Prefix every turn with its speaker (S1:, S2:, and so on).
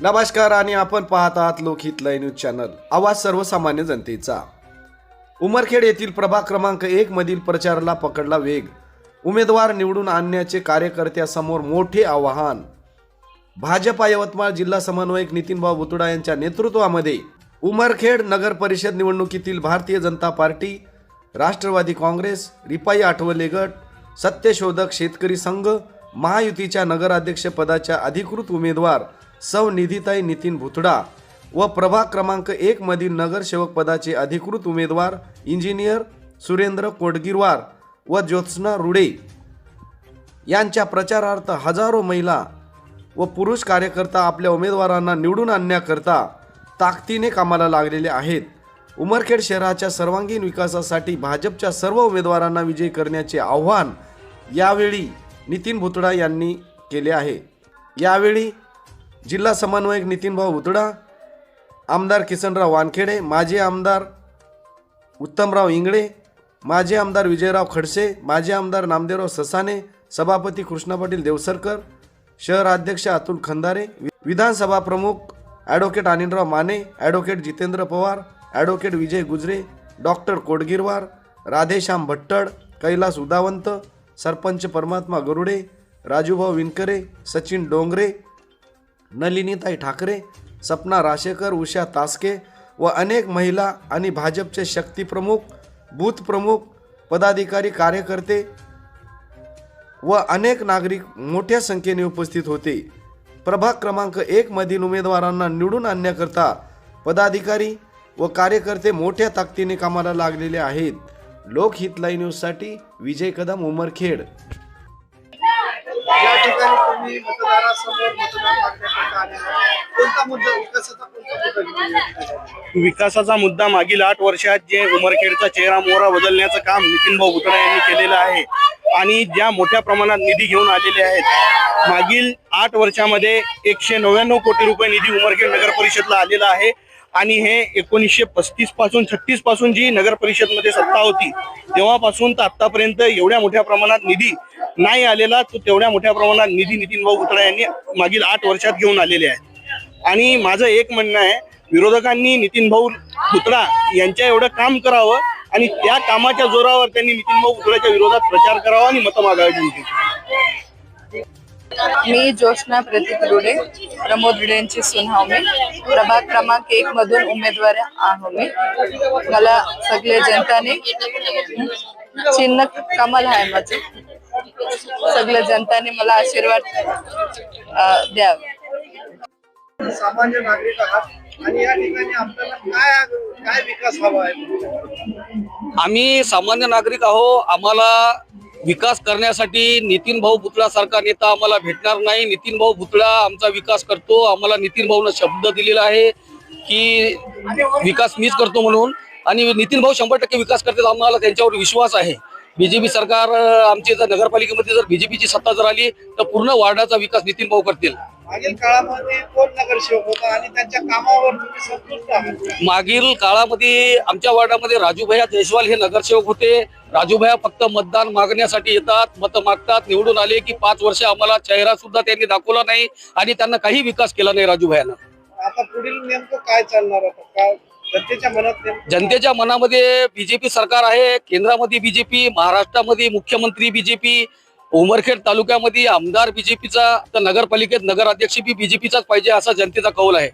S1: नमस्कार आणि आपण पाहत आहात लोकहित लय न्यूज चॅनल. आवाज सर्वसामान्य जनतेचा. उमरखेड येथील प्रभाग क्रमांक एक मधील प्रचाराला पकडला वेग. उमेदवार निवडून आणण्याचे कार्यकर्त्यासमोर मोठे आव्हान. भाजपा यवतमाळ जिल्हा समन्वयक नितीनभाऊ बुतुडा यांच्या नेतृत्वामध्ये उमरखेड नगर परिषद निवडणुकीतील भारतीय जनता पार्टी राष्ट्रवादी काँग्रेस रिपाई आठवले गट सत्यशोधक शेतकरी संघ महायुतीच्या नगराध्यक्षपदाच्या अधिकृत उमेदवार सौ निधीताई नितीन भुतडा व प्रभाग क्रमांक एक मधील नगरसेवक पदाचे अधिकृत उमेदवार इंजिनियर सुरेंद्र कोडगिरवार व ज्योत्स्ना रुडे. यांच्या प्रचारार्थ हजारो महिला व पुरुष कार्यकर्ता आपल्या उमेदवारांना निवडून आणण्याकरता ताकदीने कामाला लागलेले आहेत. उमरखेड शहराच्या सर्वांगीण विकासासाठी भाजपच्या सर्व उमेदवारांना विजयी करण्याचे आव्हान यावेळी नितीन भुतडा यांनी केले आहे. यावेळी जिल्हा समन्वयक नितीनभाऊ उतडा आमदार किसनराव वानखेडे माजी आमदार उत्तमराव इंगळे माजी आमदार विजयराव खडसे माजी आमदार नामदेवराव ससाने सभापती कृष्णा पाटील देवसरकर शहर अध्यक्ष अतुल खंदारे विधानसभा प्रमुख advocate Anilrao Mane advocate Jitendra Pawar advocate Vijay Gujare doctor Kodgirwar Radheshyam Bhattad Kailas Udavant sarpanch Parmatma Garude Rajubhau विनकरे Sachin Dongre Nalinitai Thackeray Sapna राशेकर Usha तासके व अनेक महिला आणि भाजपचे शक्तीप्रमुख बूथप्रमुख पदाधिकारी कार्यकर्ते व अनेक नागरिक मोठ्या संख्येने उपस्थित होते. प्रभाग क्रमांक एकमधील उमेदवारांना निवडून आणण्याकरता पदाधिकारी व कार्यकर्ते मोठ्या ताकदीने कामाला लागलेले आहेत. लोकहितलाई न्यूजसाठी विजय कदम उमरखेड.
S2: ठिकाणी तुम्ही मतदारासमोर मतदान मागण्याकरता आलेला आहे. कोणता मुद्दा विकासाचा कोणता मुद्दा घेऊन येत
S3: विकासाचा मुद्दा मागील आठ वर्षात जे उमरखेडचा चेहरा मोहरा बदलण्याचं काम नितीन भाऊ भुतडा यांनी केलेलं आहे आणि ज्या मोठ्या प्रमाणात निधी घेऊन आलेले आहेत मागील आठ वर्षामध्ये एकशे नव्याण्णव कोटी रुपये निधी उमरखेड नगर परिषदला आलेला आहे. आणि हे एकोणीसशे पस्तीसपासून छत्तीसपासून जी नगर परिषदमध्ये सत्ता होती तेव्हापासून तर आतापर्यंत एवढ्या मोठ्या प्रमाणात निधी नाही आलेला तो तेवढ्या मोठ्या प्रमाणात निधी नितीनभाऊ भुतडा यांनी मागील आठ वर्षात घेऊन आलेले आहेत. आणि माझं एक म्हणणं आहे विरोधकांनी नितीन भाऊ पुतळा यांच्या एवढं काम करावं आणि त्या कामाच्या जोरावर त्यांनी नितीन भाऊ पुतळ्याच्या विरोधात प्रचार करावा आणि मतं मागावी जनतेची
S4: मी जोशना प्रतीक रुडे प्रमोद रुडे यांची सून हाव मी. प्रभाग क्रमांक एक मधून उमेदवार आहो मी. मला सगळे जनताने चिन्ह कमल आहे माझे. सगळ्या जनताने मला आशीर्वाद द्यावा.
S2: सामान्य नागरिक आहात आणि या ठिकाणी आपल्याला काय काय विकास हवा आहे?
S5: आम्ही सामान्य नागरिक आहो आम्हाला विकास करण्यासाठी नितीन भाऊ भुतळा सारखा नेता आम्हाला भेटणार नाही. नितीन भाऊ भुतळा आमचा विकास करतो. आम्हाला नितीन भाऊनं शब्द दिलेला आहे की विकास मीच करतो म्हणून. आणि नितीन भाऊ शंभर टक्के विकास करतात आम्हाला त्यांच्यावर विश्वास आहे. बीजेपी सरकार आमची जर नगरपालिकेमध्ये जर बीजेपीची सत्ता जर आली तर पूर्ण वार्डाचा विकास नितीन भाऊ करतील.
S2: मागील काळामध्ये कोण नगरसेवक होता आणि त्यांच्या कामावर तुम्ही संतुष्ट आहात?
S5: मागील काळामध्ये आमच्या वार्डामध्ये राजूभैया जयस्वाल हे नगरसेवक होते. राजूभैया फक्त मतदान मागण्यासाठी येतात मत मागतात. निवडून आले की पाच वर्ष आम्हाला चेहरा सुद्धा त्यांनी दाखवला नाही आणि त्यांना काही विकास केला नाही राजूभैयानं
S2: आता पुढील नेमकं काय चालणार आता? काय जनतेच्या मनात
S5: जनतेच्या मनामध्ये बीजेपी सरकार आहे केंद्रामध्ये बीजेपी महाराष्ट्रामध्ये मुख्यमंत्री बीजेपी उमरखेड तालुक्यामध्ये आमदार बीजेपीचा तर नगरपालिकेत नगराध्यक्ष बी बीजेपीचाच पाहिजे असा जनतेचा कौल आहे.